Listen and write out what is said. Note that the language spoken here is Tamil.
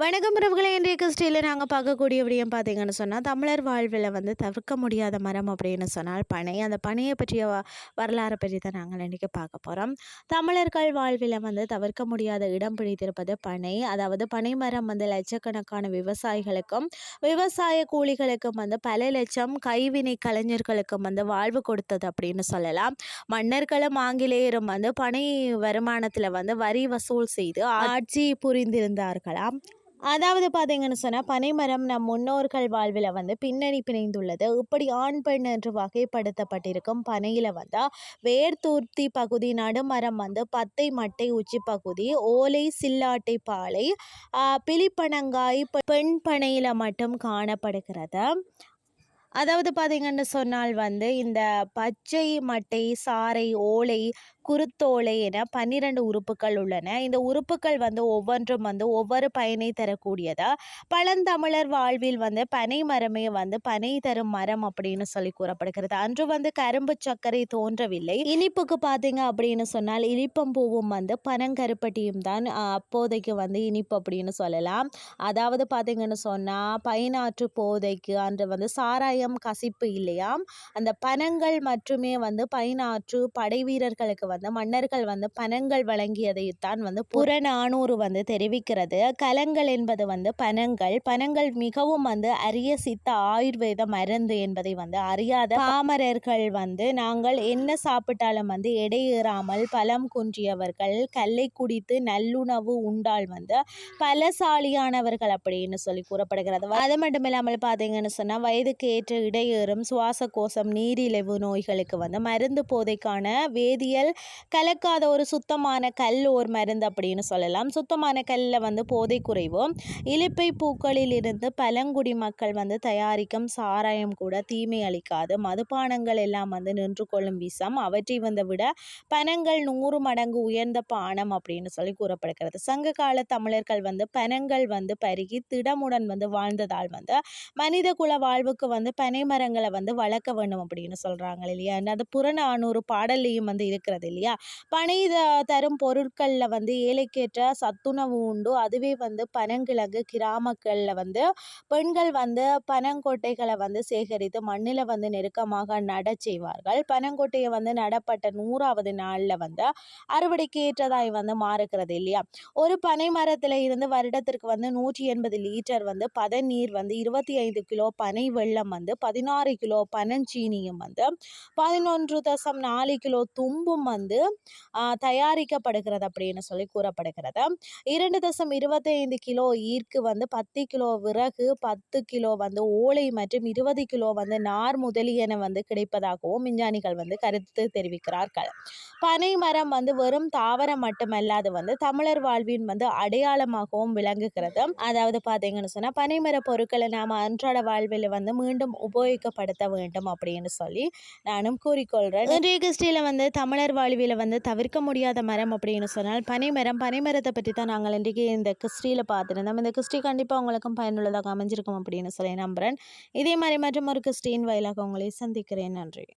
வணக்கம் உறவுகளே இன்றைய கிறிஸ்டியில் நாங்கள் பார்க்கக்கூடிய விடயம் பார்த்தீங்கன்னு சொன்னால் தமிழர் வாழ்வில் வந்து தவிர்க்க முடியாத மரம் அப்படின்னு சொன்னால் பனை. அந்த பனையை பற்றிய வ வரலாறை பற்றி தான் நாங்கள் இன்றைக்கி பார்க்க போகிறோம் தமிழர்கள் வாழ்வில் வந்து தவிர்க்க முடியாத இடம் பிடித்திருப்பது பனை. அதாவது பனை மரம் வந்து லட்சக்கணக்கான விவசாயிகளுக்கும் விவசாய கூலிகளுக்கும் வந்து பல லட்சம் கைவினை கலைஞர்களுக்கும் வந்து வாழ்வு கொடுத்தது அப்படின்னு சொல்லலாம். மன்னர்களும் ஆங்கிலேயரும் வந்து பனை வருமானத்தில் வந்து வரி வசூல் செய்து ஆட்சி புரிந்திருந்தார்களாம். அதாவது பார்த்தீங்கன்னு சொன்னால் பனைமரம் நம் முன்னோர்கள் வாழ்வில் வந்து பின்னணி பிணைந்துள்ளது. இப்படி ஆண் பெண் என்று வகைப்படுத்தப்பட்டிருக்கும் பனையில் வந்து வேர்தூர்த்தி பகுதி நடுமரம் வந்து பத்தை மட்டை உச்சி பகுதி ஓலை சில்லாட்டை பாலை பிலிப்பனங்காய் பெண் பனையில் மட்டும் காணப்படுகிறது. அதாவது பார்த்தீங்கன்னு சொன்னால் வந்து இந்த பச்சை மட்டை சாறை ஓலை குருத்தோலை என பன்னிரண்டு உறுப்புகள் உள்ளன. இந்த உறுப்புகள் வந்து ஒவ்வொன்றும் வந்து ஒவ்வொரு பயனை தரக்கூடியதா? பழந்தமிழர் வாழ்வில் வந்து பனை மரமே வந்து பனை தரும் மரம் அப்படின்னு சொல்லி கூறப்படுகிறது. அன்று வந்து கரும்பு சர்க்கரை தோன்றவில்லை. இனிப்புக்கு பார்த்தீங்க அப்படின்னு சொன்னால் இனிப்பம்பூவும் வந்து பனங்கருப்பட்டியும் தான் அப்போதைக்கு வந்து இனிப்பு அப்படின்னு சொல்லலாம். அதாவது பார்த்தீங்கன்னு சொன்னால் பைனாற்று போதைக்கு அன்று வந்து சாராயம் கசிப்பு இல்லையாம் அந்த பனங்கள் மட்டுமே வந்து பைனாற்று படை வீரர்களுக்கு வந்து வந்து மன்னர்கள் வந்து பணங்கள் வழங்கியதைத்தான் வந்து புறநானூறு வந்து தெரிவிக்கிறது. கலங்கள் என்பது வந்து பணங்கள். பணங்கள் மிகவும் வந்து அரிய சித்த ஆயுர்வேத மருந்து என்பதை வந்து அறியாத பாமரர்கள் வந்து நாங்கள் என்ன சாப்பிட்டாலும் வந்து எடையேறாமல் பலம் குன்றியவர்கள் கல்லை குடித்து நல்லுணவு உண்டால் வந்து பலசாலியானவர்கள் அப்படின்னு சொல்லி கூறப்படுகிறது. அது மட்டும் இல்லாமல் பார்த்தீங்கன்னு சொன்னால் வயதுக்கு ஏற்ற இடையேறும் சுவாச கோஷம் நீரிழிவு நோய்களுக்கு வந்து மருந்து போதைக்கான வேதியியல் கலக்காத ஒரு சுத்தமான கல் ஒரு மருந்து அப்படின்னு சொல்லலாம். சுத்தமான கல்லில் வந்து போதை குறைவு இலிப்பை பூக்களில் இருந்து பழங்குடி மக்கள் வந்து தயாரிக்கும் சாராயம் கூட தீமை அளிக்காது. மதுபானங்கள் எல்லாம் வந்து நின்று கொள்ளும் விஷம். அவற்றை வந்து விட பனங்கள் நூறு மடங்கு உயர்ந்த பானம் அப்படின்னு சொல்லி கூறப்படுகிறது. சங்க கால தமிழர்கள் வந்து பனங்கள் வந்து பருகி திடமுடன் வந்து வாழ்ந்ததால் வந்து மனித குல வாழ்வுக்கு வந்து பனை மரங்களை வந்து வளர்க்க வேண்டும் அப்படின்னு சொல்கிறாங்க இல்லையா? அது புறநானூறு பாடல்லையும் வந்து இருக்கிறது இல்லையா? பனை தரும் பொருட்களில் வந்து ஏழைக்கேற்ற சத்துணவு உண்டு. அதுவே வந்து பனங்கிழங்கு கிராமங்களில் வந்து பெண்கள் வந்து பனங்கொட்டைகளை வந்து சேகரித்து மண்ணில் வந்து நெருக்கமாக நட செய்வார்கள். பனங்கொட்டையை வந்து நடப்பட்ட நூறாவது நாளில் வந்து அறுவடைக்கு ஏற்றதாய் வந்து மாறுகிறது இல்லையா? ஒரு பனை மரத்தில் இருந்து வருடத்திற்கு வந்து நூற்றி எண்பது லிட்டர் வந்து பதநீர் வந்து இருபத்தி ஐந்து கிலோ பனை வெள்ளம் வந்து பதினாறு கிலோ பனஞ்சீனியும் வந்து பதினொன்று தசம் நாலு கிலோ தும்பும் வந்து தயாரிக்கப்படுகிறது அப்படின்னு சொல்லி கூறப்படுகிறது. இரண்டு தசம் இருபத்தைந்து கிலோ ஈர்க்கு வந்து பத்து கிலோ விறகு பத்து கிலோ வந்து ஓலை மற்றும் இருபது கிலோ வந்து நார் முதலியன வந்து கிடைப்பதாகவும் விஞ்ஞானிகள் வந்து கருத்து தெரிவிக்கிறார்கள். பனை மரம் வந்து வெறும் தாவரம் மட்டுமல்லாது வந்து தமிழர் வாழ்வின் வந்து அடையாளமாகவும் விளங்குகிறது. அதாவது பார்த்தீங்கன்னு சொன்னால் பனைமர பொருட்களை நாம் அன்றாட வாழ்வில் வந்து மீண்டும் உபயோகப்படுத்த வேண்டும் அப்படின்னு சொல்லி நானும் கூறிக்கொள்கிறேன் இன்றைய கிருஷ்டியில் வந்து தமிழர் வாழ்வியில் வந்து தவிர்க்க முடியாத மரம் அப்படின்னு சொன்னால் பனைமரம் பனைமரத்தை பற்றி தான் நாங்கள் இன்றைக்கு இந்த கிறிஸ்டியில் பார்த்துருந்தோம். இந்த கிறிஸ்டி கண்டிப்பாக உங்களுக்கும் பயனுள்ளதாக அமைஞ்சிருக்கும் அப்படின்னு சொல்லி நம்புகிறேன் இதே மாதிரி மற்றும் ஒரு கிறிஸ்டின் வயலாக உங்களை சந்திக்கிறேன். நன்றி.